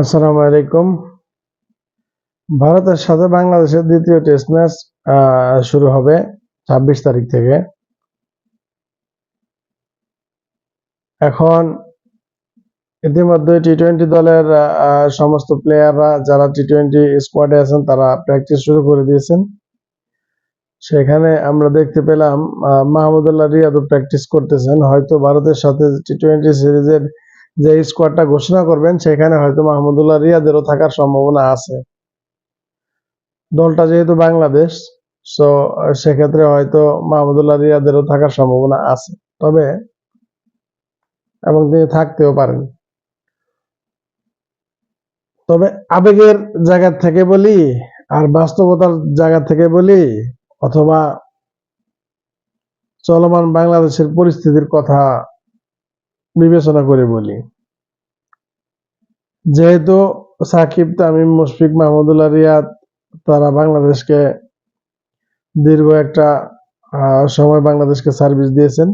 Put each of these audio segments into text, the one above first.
আসসালামু আলাইকুম। ভারতের সাথে বাংলাদেশের দ্বিতীয় টেস্ট ম্যাচ শুরু হবে ছাব্বিশ তারিখ থেকে। এখন ইতিমধ্যে টি টোয়েন্টি দলের সমস্ত প্লেয়াররা যারা টি টোয়েন্টি স্কোয়াডে আছেন, তারা প্র্যাকটিস শুরু করে দিয়েছেন। সেখানে আমরা দেখতে পেলাম মাহমুদুল্লাহ রিয়াদও প্র্যাকটিস করতেছেন। হয়তো ভারতের সাথে টি টোয়েন্টি সিরিজের যে স্কোয়াডটা ঘোষণা করবেন, সেখানে হয়তো মাহমুদুল্লাহ রিয়াদেরও থাকার সম্ভাবনা আছে। দলটা যেহেতু বাংলাদেশ সো সেক্ষেত্রে হয়তো মাহমুদুল্লাহ রিয়াদেরও থাকার সম্ভাবনা আছে। তবে এবং তিনি থাকতেও পারেন। তবে আবেগের জায়গা থেকে বলি, আর বাস্তবতার জায়গা থেকে বলি, অথবা চলমান বাংলাদেশের পরিস্থিতির কথা বিবেচনা করে বলি। যেহেতু সাকিব, তামিম, মুশফিক, মাহমুদুল্লাহ রিয়াদ, তারা বাংলাদেশকে দীর্ঘ একটা সময় বাংলাদেশকে সার্ভিস দিয়েছেন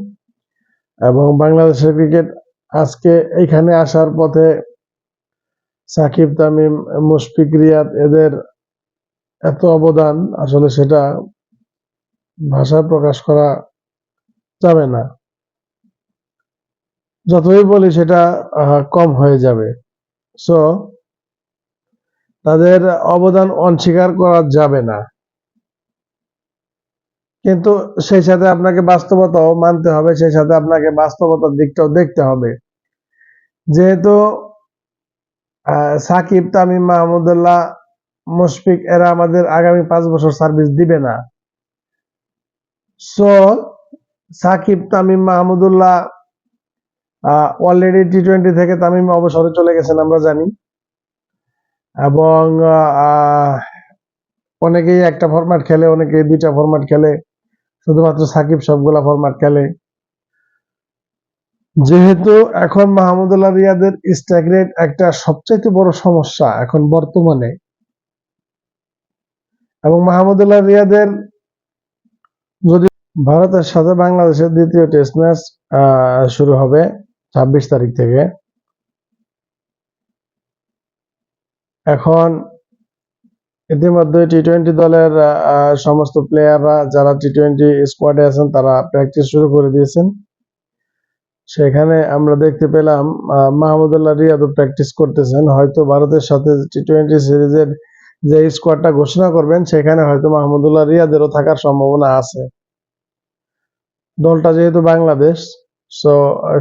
এবং বাংলাদেশের ক্রিকেট আজকে এখানে আসার পথে সাকিব, তামিম, মুশফিক, রিয়াদ, এদের এত অবদান, আসলে সেটা ভাষা প্রকাশ করা যাবে না। যতই বলি সেটা কম হয়ে যাবে। সো তাদের অবদান অস্বীকার করা যাবে না। কিন্তু সেই সাথে আপনাকে বাস্তবতাও মানতে হবে, সেই সাথে আপনাকে বাস্তবতার দিকটাও দেখতে হবে। যেহেতু সাকিব, তামিম মাহমুদুল্লাহ মুশফিক, এরা আমাদের আগামী পাঁচ বছর সার্ভিস দিবে না। So Shakib, Tamim Mahmudullah already T twenty থেকে তামিম অবসরে চলে গেছেন, আমরা জানি। এবং অনেকেই একটা ফরম্যাট খেলে অনেকে দুইটা ফরম্যাট খেলে, শুধুমাত্র সাকিব সবগুলা ফরম্যাট খেলে। যেহেতু এখন মাহমুদুল্লাহ রিয়াদের স্ট্রাইক রেট একটা সবচাইতে বড় সমস্যা এখন বর্তমানে। এবং মাহমুদুল্লাহ রিয়াদের যদি ভারতের সাথে বাংলাদেশের দ্বিতীয় টেস্ট ম্যাচ শুরু হবে ছাব্বিশ তারিখ থেকে। এখন ইতিমধ্যে টি টোয়েন্টি দলের সমস্ত প্লেয়াররা যারা টি টোয়েন্টি স্কোয়াডে আছেন, তারা প্র্যাকটিস শুরু করে দিয়েছেন। সেখানে আমরা দেখতে পেলাম মাহমুদুল্লাহ রিয়াদও প্র্যাকটিস করতেছেন। হয়তো ভারতের সাথে টি টোয়েন্টি সিরিজের যে স্কোয়াডটা ঘোষণা করবেন, সেখানে হয়তো মাহমুদুল্লাহ রিয়াদেরও থাকার সম্ভাবনা আছে। দলটা যেহেতু বাংলাদেশ সো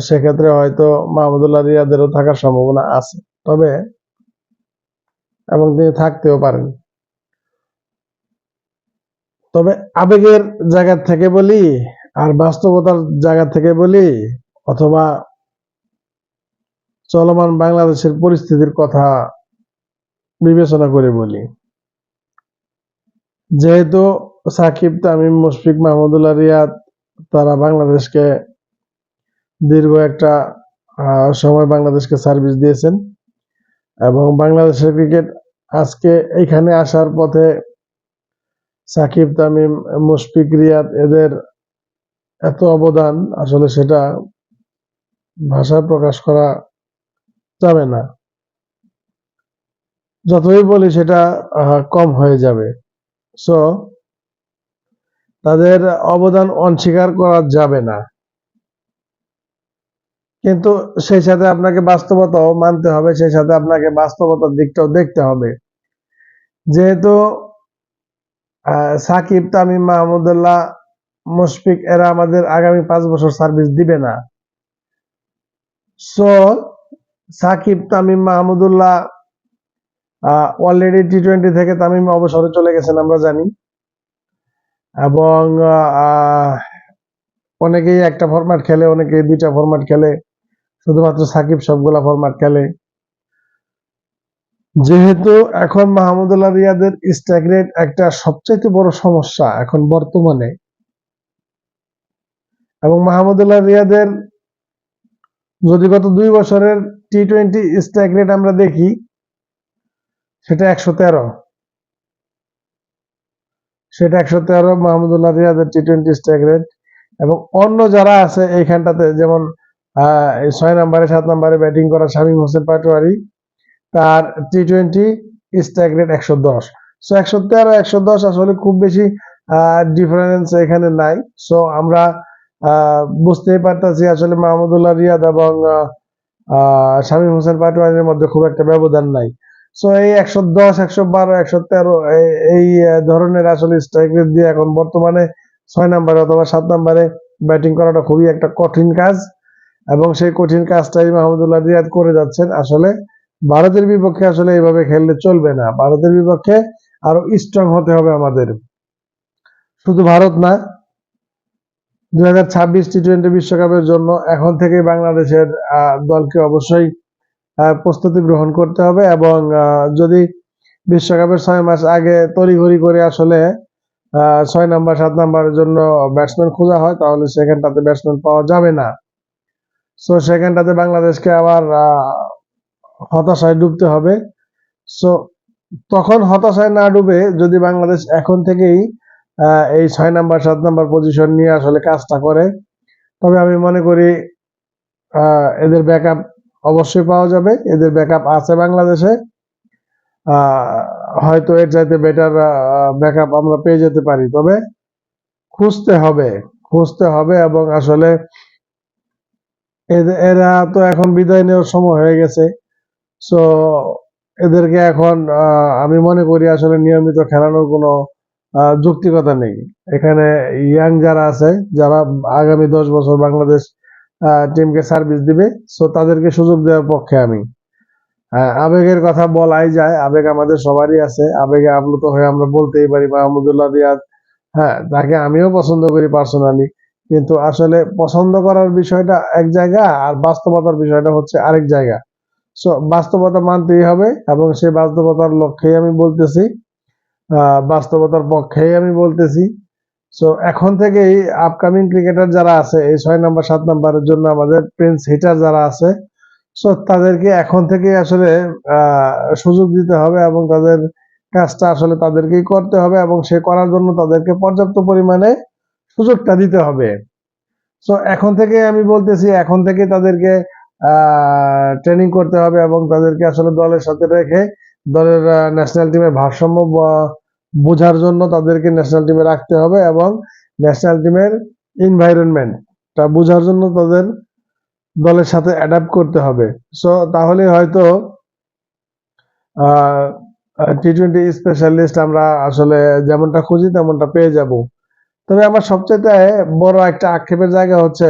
সেক্ষেত্রে হয়তো মাহমুদুল্লাহ রিয়াদেরও থাকার সম্ভাবনা আছে। তবে এবং তিনি থাকতেও পারেন। তবে আবেগের জায়গা থেকে বলি, আর বাস্তবতার জায়গা থেকে বলি, অথবা চলমান বাংলাদেশের পরিস্থিতির কথা বিবেচনা করে বলি। যেহেতু সাকিব, তামিম, মুশফিক, মাহমুদুল্লাহ রিয়াদ, তারা বাংলাদেশকে দীর্ঘ একটা সময় বাংলাদেশকে সার্ভিস দিয়েছেন। এবং বাংলাদেশের ক্রিকেট আজকে এখানে আসার পথে সাকিব, তামিম, মুশফিক, রিয়াদ, এদের এত অবদান, আসলে সেটা ভাষা প্রকাশ করা যাবে না। যতই বলি সেটা কম হয়ে যাবে। সো তাদের অবদান অস্বীকার করা যাবে না। কিন্তু সেই সাথে আপনাকে বাস্তবতাও মানতে হবে, সেই সাথে আপনাকে বাস্তবতার দিকটাও দেখতে হবে। যেহেতু সাকিব, তামিম মাহমুদুল্লাহ মুশফিক, এরা আমাদের আগামী পাঁচ বছর সার্ভিস দিবে না। So Shakib, Tamim Mahmudullah already T twenty থেকে তামিম অবসরে চলে গেছেন আমরা জানি। এবং অনেকেই একটা ফরম্যাট খেলে, অনেকেই দুইটা ফরম্যাট খেলে। শুধুমাত্র সাকিব সবগুলা ফরম্যাট খেলে। যেহেতু এখন মাহমুদুল্লাহ রিয়াদের স্ট্রাইক রেট একটা সবচাইতে বড় সমস্যা এখন বর্তমানে। এবং মাহমুদুল্লাহ রিয়াদের যদি গত দুই বছরের টি টোয়েন্টি স্ট্রাইক রেট আমরা দেখি, সেটা একশো তেরো। সেটা একশো তেরো মাহমুদুল্লাহ রিয়াদের টি টোয়েন্টি স্ট্রাইক রেট এবং অন্য যারা আছে এইখানটাতে, যেমন ছয় নম্বরে, সাত নম্বরে ব্যাটিং করা শামীম হোসেন পাটোয়ারি। তার টি টোয়েন্টি স্ট্রাইক রেট একশো দশ। সো একশো তেরো, একশো দশ আসলে খুব বেশি ডিফারেন্স এখানে নাই। সো আমরা বুঝতেই পারতেছি আসলে মাহমুদুল্লাহ রিয়াদ এবং শামীম হোসেন পাটোয়ারির মধ্যে খুব একটা ব্যবধান নাই। সো এই একশো দশ, একশো বারো, একশো তেরো, এই ধরনের আসলে স্ট্রাইক রেট দিয়ে এখন বর্তমানে ছয় নম্বরে অথবা সাত নম্বরে ব্যাটিং করাটা খুবই একটা কঠিন কাজ। এবং সেই কঠিন কাজটাই মাহমুদুল্লাহ রিয়াদ করে যাচ্ছেন। আসলে ভারতের বিপক্ষে আসলে এইভাবে খেললে চলবে না। ভারতের বিপক্ষে আরও স্ট্রং হতে হবে আমাদের। শুধু ভারত না, দুই হাজার ছাব্বিশ টি টোয়েন্টি বিশ্বকাপের জন্য এখন থেকে বাংলাদেশের দলকে অবশ্যই প্রস্তুতি গ্রহণ করতে হবে এবং যদি বিশ্বকাপের ছয় মাস আগে তড়িঘড়ি করে আসলে ছয় নাম্বার, সাত নাম্বারের জন্য ব্যাটসম্যান খোঁজা হয়, তাহলে সেখানটাতে ব্যাটসম্যান পাওয়া যাবে না। সো সেখানটাতে বাংলাদেশকে আবার হতাশায় ডুবতে হবে। সো তখন হতাশায় না ডুবে যদি বাংলাদেশ এখন থেকেই এই ছয় নাম্বার, সাত নাম্বার পজিশন নিয়ে আসলে কাজটা করে, তবে আমি মনে করি এদের ব্যাকআপ অবশ্যই পাওয়া যাবে। এদের ব্যাকআপ আছে বাংলাদেশে। হয়তো এর চাইতে বেটার ব্যাকআপ আমরা পেয়ে যেতে পারি। তবে খুঁজতে হবে খুঁজতে হবে এবং আসলে এরা তো এখন বিদায় নেওয়ার সময় হয়ে গেছে। সো এদেরকে এখন আমি মনে করি আসলে নিয়মিত খেলানোর কোনো যৌক্তিকতা নেই। এখানে ইয়াং যারা আছে, যারা আগামী দশ বছর বাংলাদেশ টিমকে সার্ভিস দিবে সো তাদেরকে সুযোগ দেওয়ার পক্ষে আমি। আবেগের কথা বলাই যায়, আবেগ আমাদের সবারই আছে, আবেগে আপ্লুত হয়ে আমরা বলতেই পারি, মাহমুদুল্লাহ রিয়াদ হ্যাঁ তাকে আমিও পছন্দ করি পার্সোনালি কিন্তু আসলে পছন্দ করার বিষয়টা এক জায়গা আর বাস্তবতার বিষয়টা হচ্ছে আরেক জায়গা। সো বাস্তবতা মানতেই হবে এবং সেই বাস্তবতার লক্ষ্যেই আমি বলতেছি বাস্তবতার পক্ষেই আমি বলতেছি। সো এখন থেকেই আপকামিং ক্রিকেটার যারা আছে, এই ছয় নাম্বার সাত নাম্বারের জন্য আমাদের প্রিন্স হিটার যারা আছে সো তাদেরকে এখন থেকেই আসলে সুযোগ দিতে হবে এবং তাদের কাজটা আসলে তাদেরকেই করতে হবে এবং সে করার জন্য তাদেরকে পর্যাপ্ত পরিমাণে সুযোগটা দিতে হবে। সো এখন থেকে আমি বলতেছি, এখন থেকে তাদেরকে ট্রেনিং করতে হবে এবং তাদেরকে আসলে দলের সাথে রেখে দলের ন্যাশনাল টিমের ভারসাম্য বোঝার জন্য তাদেরকে ন্যাশনাল টিমে রাখতে হবে এবং ন্যাশনাল টিমের এনভায়রনমেন্টটা বোঝার জন্য তাদের দলের সাথে অ্যাডাপ্ট করতে হবে। সো তাহলে হয়তো টি টোয়েন্টি স্পেশালিস্ট আমরা আসলে যেমনটা খুঁজি তেমনটা পেয়ে যাব। তবে আমার সবচেয়ে বড় একটা আক্ষেপের জায়গা হচ্ছে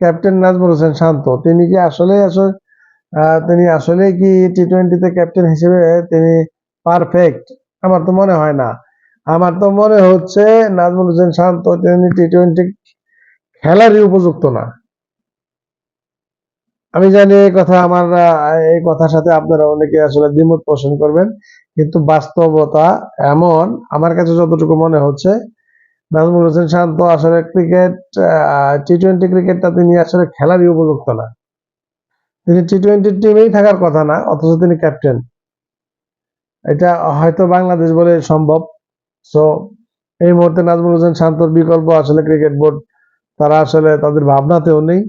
ক্যাপ্টেন নাজমুল হোসেন শান্ত। তিনি কি আসলে আসলে তিনি আসলে কি টি টোয়েন্টিতে ক্যাপ্টেন হিসেবে তিনি পারফেক্ট আমার তো মনে হয় না। আমার তো মনে হচ্ছে নাজমুল হোসেন শান্ত তিনি টি টোয়েন্টি খেলারই উপযুক্ত না। আমি জানি এই কথা আমার এই কথার সাথে আপনারা অনেকে আসলে দ্বিমত পোষণ করবেন, কিন্তু বাস্তবতা এমন। আমার কাছে যতটুকু মনে হচ্ছে নাজমুল হোসেন শান্ত আসলে ক্রিকেট টি টোয়েন্টি ক্রিকেটটা তিনি আসলে খেলারই উপযুক্ত না। তিনি টি টোয়েন্টি টিমেই থাকার কথা না, অথচ তিনি ক্যাপ্টেন এটা হয়তো বাংলাদেশ বলে সম্ভব। সো এই মুহূর্তে নাজমুল হোসেন শান্তর বিকল্প আসলে ক্রিকেট বোর্ড তারা আসলে তাদের ভাবনাতেও নেই।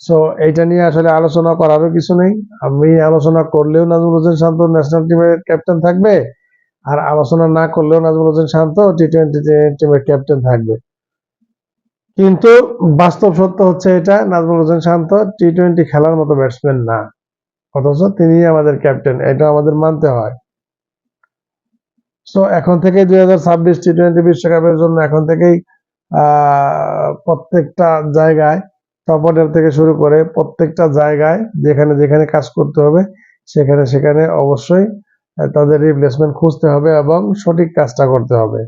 সো এইটা নিয়ে আসলে আলোচনা করারও কিছু নেই। আমি আলোচনা করলেও নাজমুল হোসেন শান্ত ন্যাশনাল টিমের ক্যাপ্টেন থাকবে। আর আলোচনা না করলেও নাজমুল হোসেন শান্ত টি টোয়েন্টি টিমের ক্যাপ্টেন থাকবে। কিন্তু বাস্তব সত্য হচ্ছে এটা, নাজমুল হোসেন শান্ত টি টোয়েন্টি খেলার মতো ব্যাটসম্যান না। অথচ তিনি আমাদের ক্যাপ্টেন এটা আমাদের মানতে হয়। সো এখন থেকে দুই হাজার ছাব্বিশ টি টোয়েন্টি বিশ্বকাপের জন্য এখন থেকেই প্রত্যেকটা জায়গায় টপ অর্ডার থেকে শুরু করে প্রত্যেকটা জায়গায় যেখানে যেখানে কাজ করতে হবে, সেখানে সেখানে অবশ্যই তাদের রিপ্লেসমেন্ট খুঁজতে হবে এবং সঠিক কাজটা করতে হবে।